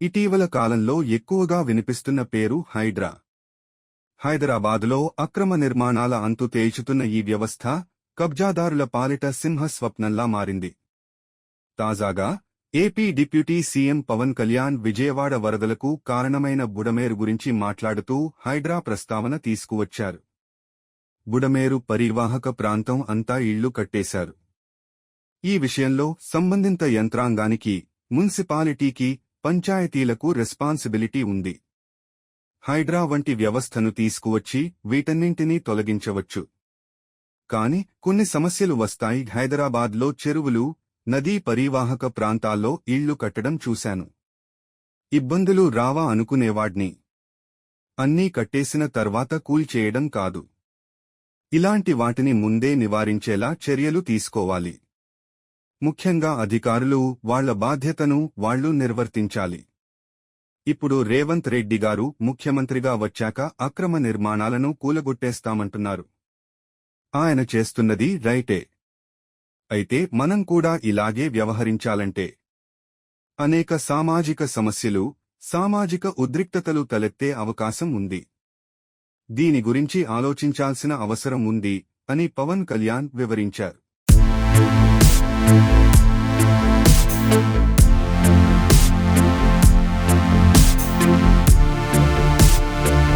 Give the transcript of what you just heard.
ఇటీవల కాలంలో ఎక్కువగా వినిపిస్తున్న పేరు హైడ్రా. హైదరాబాదులో అక్రమ నిర్మాణాల అంతు తేల్చుతున్న ఈ వ్యవస్థ కబ్జాదారుల పాలిట సింహ స్వప్నంలా మారింది. తాజాగా AP deputy CM Pawan Kalyan Vijayawada వరదలకు కారణమైన బుడమేరు గురించి మాట్లాడుతూ హైడ్రా ప్రస్తావన తీసుకువచ్చారు. బుడమేరు పరివాహక ప్రాంతం అంతా ఇళ్ళు కట్టేశారు. ఈ విషయంలో సంబంధిత యంత్రాంగానికి మున్సిపాలిటీకి పంచాయతీలకు రెస్పాన్సిబిలిటీ ఉంది. హైడ్రా వంటి వ్యవస్థను తీసుకువచ్చి వీటన్నింటినీ తొలగించవచ్చు. కాని కొన్ని సమస్యలు వస్తాయి. హైదరాబాద్లో చెరువులు నదీ పరీవాహక ప్రాంతాల్లో ఇళ్ళు కట్టడం చూశాను. ఇబ్బందులు రావా అనుకునేవాడ్ని. అన్నీ కట్టేసిన తర్వాత కూల్చేయడం కాదు. ఇలాంటి వాటిని ముందే నివారించేలా చర్యలు తీసుకోవాలి. ముఖ్యంగా అధికారులు వాళ్ళ బాధ్యతను వాళ్ళు నిర్వర్తించాలి. ఇప్పుడు రేవంత్ రెడ్డి గారు ముఖ్యమంత్రిగా వచ్చాక అక్రమ నిర్మాణాలను కూలగొట్టేస్తామంటున్నారు. ఆయన చేస్తున్నది రైటే. అయితే మనం కూడా ఇలాగే వ్యవహరించాలంటే. అనేక సామాజిక సమస్యలు సామాజిక ఉద్రిక్తతలు తలెత్తే అవకాశం ఉంది. దీని గురించి ఆలోచించాల్సిన అవసరం ఉంది అని పవన్ కళ్యాణ్ వివరించారు. Thank you.